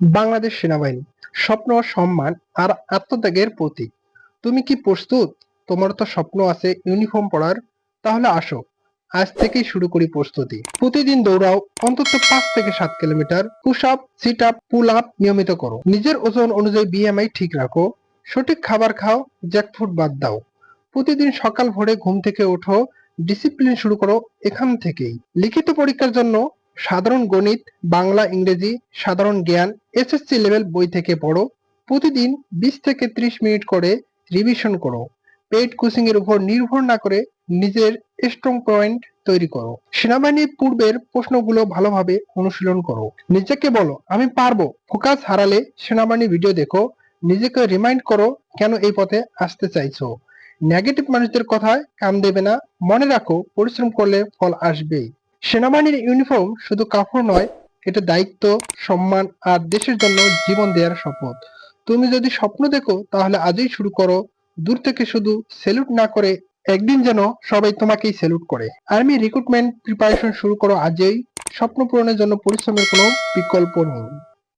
বাংলাদেশ সেনাবাহিনী, স্বপ্ন সম্মান আর আত্মত্যাগের প্রতীক। তুমি কি প্রস্তুত? তোমার তো স্বপ্ন আছে ইউনিফর্ম পরার। তাহলে আসো, আজ থেকেই শুরু করি প্রস্তুতি। প্রতিদিন দৌড়াও, অন্তত পাঁচ থেকে সাত kilometre. Push up sit up pull up নিয়মিত করো। নিজের ওজন অনুযায়ী বিএমআই ঠিক রাখো। সঠিক খাবার খাও জ্যাকফুট বাদ দাও। প্রতিদিন সকাল ভোরে ঘুম থেকে ওঠো ডিসিপ্লিন শুরু করো এখান থেকেই। লিখিত পরীক্ষার জন্য সাধারণ গণিত, বাংলা, ইংরেজি, সাধারণ জ্ঞান, এসএসসি লেভেল বই থেকে পড়ো। প্রতিদিন বিশ থেকে ত্রিশ মিনিট করে রিভিশন করো। পেইড কোচিং এর উপর নির্ভর না করে নিজের স্ট্রং পয়েন্ট তৈরি করো। সেনাবাহিনীর পূর্বের প্রশ্নগুলো ভালোভাবে অনুশীলন করো। নিজেকে বলো, আমি পারব। ফোকাস হারালে সেনাবাহিনী ভিডিও দেখো। নিজেকে রিমাইন্ড করো কেন এই পথে আসতে চাইছো। নেগেটিভ মানুষদের কথায় কান দেবে না। মনে রাখো, পরিশ্রম করলে ফল আসবেই। সেনাবাহিনীর ইউনিফর্ম শুধু কাপড় নয়, এটা দায়িত্ব, সম্মান আর দেশের জন্য জীবন দেওয়ার শপথ। তুমি যদি স্বপ্ন দেখো, তাহলে আজই শুরু করো। দূর থেকে শুধু সেলুট না করে, একদিন যেন সবাই তোমাকেই সেলুট করে। আর্মি রিক্রুটমেন্ট প্রিপারেশন শুরু করো আজই। স্বপ্ন পূরণের জন্য পরিশ্রমের কোনো বিকল্প নেই।